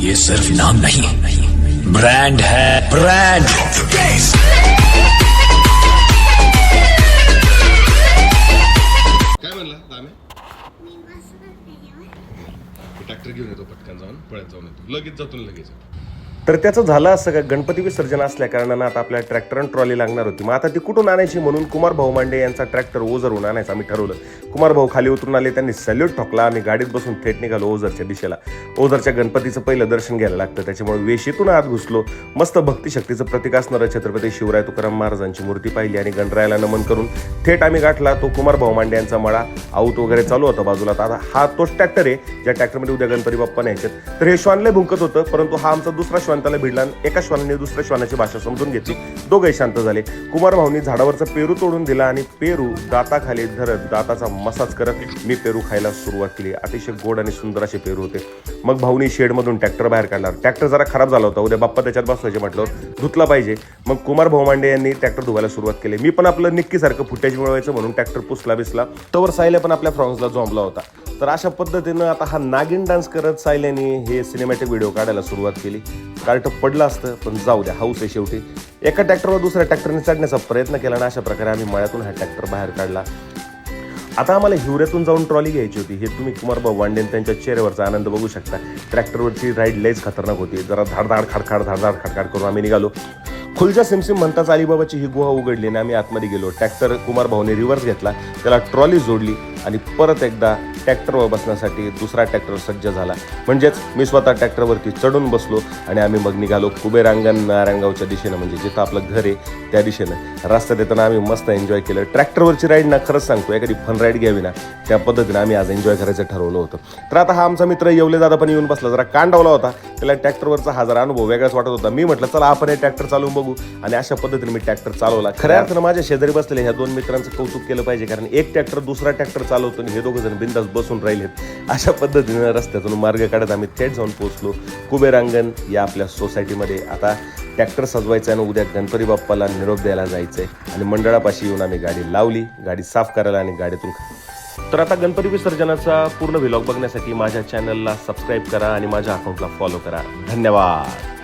ये सिर्फ नाम नहीं। ब्रांड है ब्रांड। काय म्हणला? दामे? ट्रॅक्टर घेऊन येतो पटकन जाऊन पळत जाऊन येतो. लगेच जातो ना लगेच येतो. तर त्याचं झालं असं का गणपती विसर्जन असल्या कारणानं आता आपल्या ट्रॅक्टर आणि ट्रॉली लागणार होती. मग आता ती कुठून आणायची म्हणून कुमार भाऊ मांडे यांचा ट्रॅक्टर ओझरहून आणायचं आम्ही ठरवलं. कुमार भाऊ खाली उतरून आले त्यांनी सल्यूट ठोकला आम्ही गाडीत बसून थेट निघालो ओझरच्या दिशेला. ओझरच्या गणपतीचं पहिलं दर्शन घ्यायला लागतं. त्याच्यामुळे वेशीतून आत घुसलो. मस्त भक्तिशक्तीचं प्रतीक असणारं छत्रपती शिवराय तुकाराम महाराजांची मूर्ती पाहिली आणि गणरायाला नमन करून थेट आम्ही गाठला. तो कुमार भाऊ मांडे यांचा मळा. आऊत वगैरे चालू होता बाजूला. आता हा तोच ट्रॅक्टर आहे ज्या ट्रॅक्टरमध्ये उद्या गणपती बाप्पा न्यायचे तर हे श्वानले भुंकत होतं परंतु हा आमचा दुसरा श्वान त्याला भिडला आणि एका श्वानाने दुसऱ्या श्वानाची भाषा समजून घेतली. दोघे शांत झाले. कुमार भाऊनी झाडावरचा पेरू तोडून दिला आणि पेरू दाताखाली धरत दाताचा मसाज करत मी पेरू खायला सुरुवात केली. अतिशय गोड आणि सुंदर असे पेरू होते. मग भाऊनी शेडमधून ट्रॅक्टर बाहेर काढला. ट्रॅक्टर जरा खराब झाला होता. उद्या बाप्पा त्याच्यात बसवायचे म्हटलं धुतला पाहिजे. मग कुमार भाऊमांडे यांनी ट्रॅक्टर धुवायला सुरुवात केली. मी पण आपलं निक्कीसारखं फुटेज मिळवायचं म्हणून ट्रॅक्टर पुसला बिसला. तवर सायले पण आपल्या फ्रॉन्सला झोंबला होता. तर अशा पद्धतीनं आता हा नागिन डान्स करत सायल्याने हे सिनेमॅटिक व्हिडिओ काढायला सुरुवात केली. कार्ट पडलं असतं पण जाऊ द्या हाऊस आहे शेवटी. एका ट्रॅक्टरवर दुसऱ्या ट्रॅक्टरने चढण्याचा प्रयत्न केला आणि अशा प्रकारे आम्ही मळ्यातून हा ट्रॅक्टर बाहेर काढला. आता आम्हाला हिवऱ्यातून जाऊन ट्रॉली घ्यायची होती. हे तुम्ही कुमारभाऊ वांडेन त्यांच्या चेहऱ्यावरचा आनंद बघू शकता. ट्रॅक्टरवरची राईड लयच खतरनाक होती. जरा धाडधाड खाडखाड धाडधाड खाडखाड करून आम्ही निघालो. खुलच्या सिमसिम म्हणताच अलिबाबाची ही गुहा उघडली आणि आम्ही आतमध्ये गेलो. ट्रॅक्टर कुमार भाऊने रिव्हर्स घेतला. त्याला ट्रॉली जोडली आणि परत एकदा ट्रॅक्टरवर बसण्यासाठी दुसरा ट्रॅक्टर सज्ज झाला. म्हणजेच मी स्वतः ट्रॅक्टरवरती चढून बसलो आणि आम्ही मग निघालो कुबेरांगण नारायणगावच्या दिशेनं. म्हणजे जिथं आपलं घर आहे त्या दिशेनं. रस्त्यात येताना आम्ही मस्त एन्जॉय केलं. ट्रॅक्टरवरची राईड ना खरंच सांगतो एखादी फन राईड घ्यावी ना त्या पद्धतीनं आम्ही आज एन्जॉय करायचं ठरवलं होतं. तर आता हा आमचा मित्र येवले दादा पण येऊन बसला. जरा कांडावला होता. त्याला ट्रॅक्टरवरचा हा जरा अनुभव वेगळाच वाटत होता. मी म्हटलं चला आपण हे ट्रॅक्टर चालवून बघू. आणि अशा पद्धतीने मी ट्रॅक्टर चालवला. खऱ्या अर्थानं माझ्या शेजारी बसलेल्या ह्या दोन मित्रांचं कौतुक केलं पाहिजे कारण एक ट्रॅक्टर दुसरा ट्रॅक्टर चालवतो आणि हे दोघं जण बिंदास बसून राहिलेत. अशा पद्धतीने रस्त्यातून मार्ग काढत आम्ही थेट जाऊन पोहोचलो. कुबेरांगण या आपल्या सोसायटीमध्ये. आता ट्रॅक्टर सजवायचं आणि उद्या गणपती बाप्पाला निरोप द्यायला जायचंय. आणि मंडळापाशी येऊन आम्ही गाडी लावली गाडी साफ करायला आणि गाडीतून तर आता गणपती विसर्जनाचा पूर्ण व्हिलॉग बघण्यासाठी माझ्या चॅनलला सबस्क्राईब करा आणि माझ्या अकाउंटला फॉलो करा. धन्यवाद.